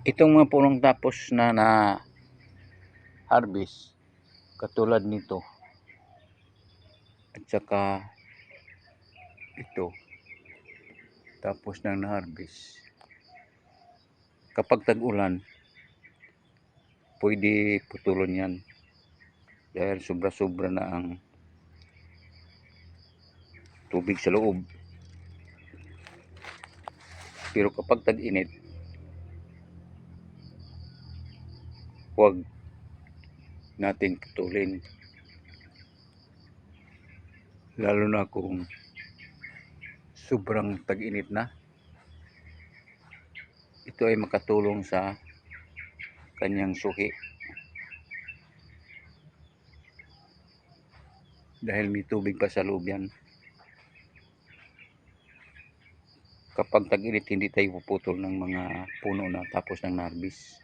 itong mga punong tapos na na harvest katulad nito. At saka ito tapos nang na-harvest. Kapag tag-ulan pwede putulon yan. Dahil sobra-sobra na ang tubig sa loob. Pero kapag tag-init huwag nating putulin lalo na kung sobrang tag-init na. Ito ay makatulong sa kanyang suhi dahil may tubig pa sa loob yan. Kapag tag-init hindi tayo puputol ng mga puno na tapos ng narbis